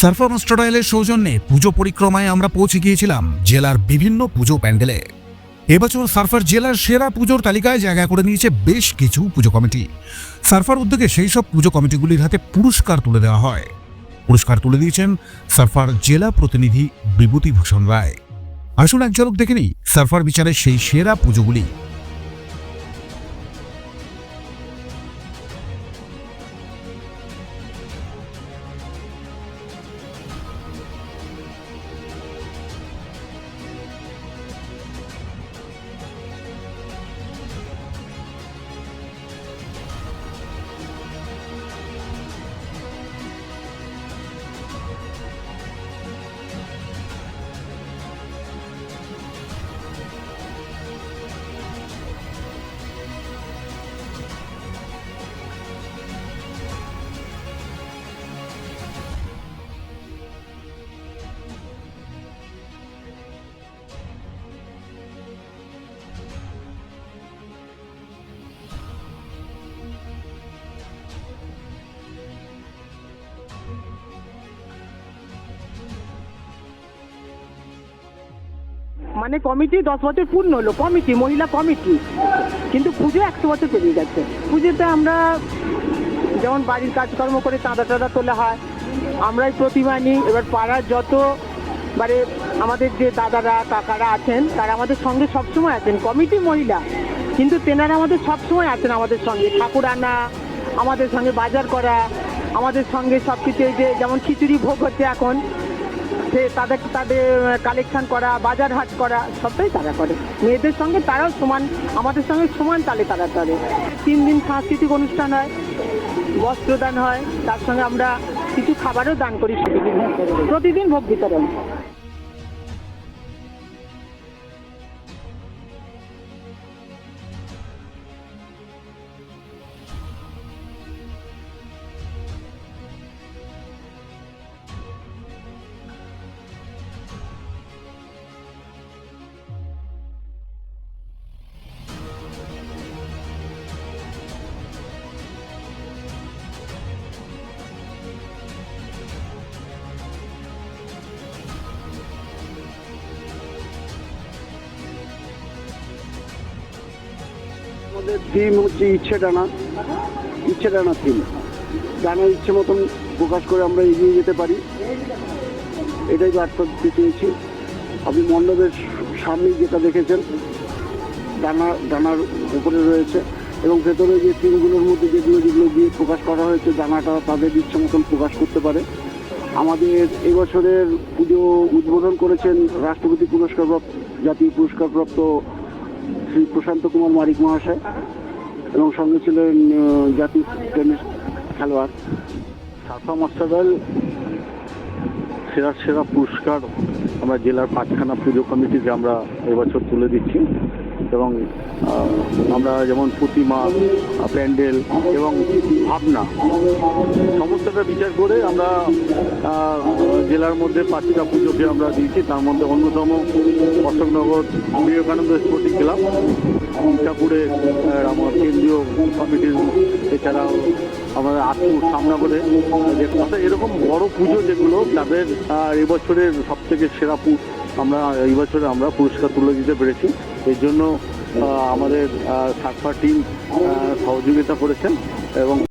সার্ফা মাস্টারাইলের সৌজন্যে পুজো পরিক্রমায় আমরা পৌঁছে গিয়েছিলাম জেলার বিভিন্ন পুজো প্যান্ডেলে। এবছর সার্ফার জেলার সেরা পুজোর তালিকায় জায়গা করে নিয়েছে বেশ কিছু পুজো কমিটি। সার্ফার উদ্যোগে সেই সব পুজো কমিটিগুলির হাতে পুরস্কার তুলে দেওয়া হয়। পুরস্কার তুলে দিয়েছেন সার্ফার জেলা প্রতিনিধি বিভূতিভূষণ রায়। আসুন এক ঝলক দেখে নিই সার্ফার বিচারে সেই সেরা পুজোগুলি। মানে কমিটি দশ বছর পূর্ণ হলো, কমিটি, মহিলা কমিটি। কিন্তু পুজো একশো বছর পেরিয়ে গেছে। পুজোতে আমরা যেমন বাড়ির কাজকর্ম করে চাঁদা টাদা তোলা হয়, আমরাই প্রতিমা নিই। এবার পাড়ার যত মানে আমাদের যে দাদারা, কাকারা আছেন, তারা আমাদের সঙ্গে সবসময় আছেন। কমিটি মহিলা, কিন্তু তেনারা আমাদের সবসময় আছেন আমাদের সঙ্গে। ঠাকুর আনা, আমাদের সঙ্গে বাজার করা, আমাদের সঙ্গে সব কিছু যে যেমন খিচুড়ি ভোগ হচ্ছে এখন সে তাদের তাদের কালেকশন করা, বাজার হাট করা, সবটাই তারা করে। মেয়েদের সঙ্গে তারাও সমান, আমাদের সঙ্গে সমান তালে তারা করে তিন দিন সাংস্কৃতিক অনুষ্ঠান হয়, বস্ত্রদান হয়, তার সঙ্গে আমরা কিছু খাবারও দান করি প্রতিদিন। প্রতিদিন ভোগ বিতরণ। আমাদের থিম হচ্ছে ইচ্ছে টানা। ইচ্ছে টানা থিম টানার ইচ্ছে মতন প্রকাশ করে আমরা এগিয়ে যেতে পারি। এটাই বার্তা দিতে চেয়েছি আপনি মণ্ডপের সামনে যেটা দেখেছেন, ডানা, ডানার উপরে রয়েছে এবং ভেতরে যে থিমগুলোর মধ্যে যেগুলো যেগুলো দিয়ে প্রকাশ করা হয়েছে, ডানাটা তাদের ইচ্ছে মতন প্রকাশ করতে পারে। আমাদের এবছরের পুজো উদ্বোধন করেছেন রাষ্ট্রপতি পুরস্কারপ্রাপ্ত, জাতীয় পুরস্কারপ্রাপ্ত শ্রী প্রশান্ত কুমার মারিক মহাশয় এবং সঙ্গে ছিলেন জাতীয় টেনিস খেলোয়াড়। সাফা মাস্টারওয়েল সেরা সেরা পুরস্কার আমরা জেলার পাঁচখানা পুজো কমিটিকে আমরা এবছর তুলে দিচ্ছি। এবং আমরা যেমন প্রতিমা প্যান্ডেল এবং ভাবনা সমস্তটা বিচার করে আমরা জেলার মধ্যে পাঁচটা পুজোকে আমরা দিয়েছি। তার মধ্যে অন্যতম অশোকনগর বিবেকানন্দ স্পোর্টিং ক্লাব ঠাকুরে আমার কেন্দ্রীয় কমিটির এছাড়াও আমাদের আত্মুর সামনা করে যে এরকম বড় পুজো যেগুলো আহ, এবছরের সব থেকে সেরা আমরা এই বছরে আমরা পুরস্কার তুলে দিতে পেরেছি। এর জন্য আমাদের সাকফা টিম সহযোগিতা করেছেন এবং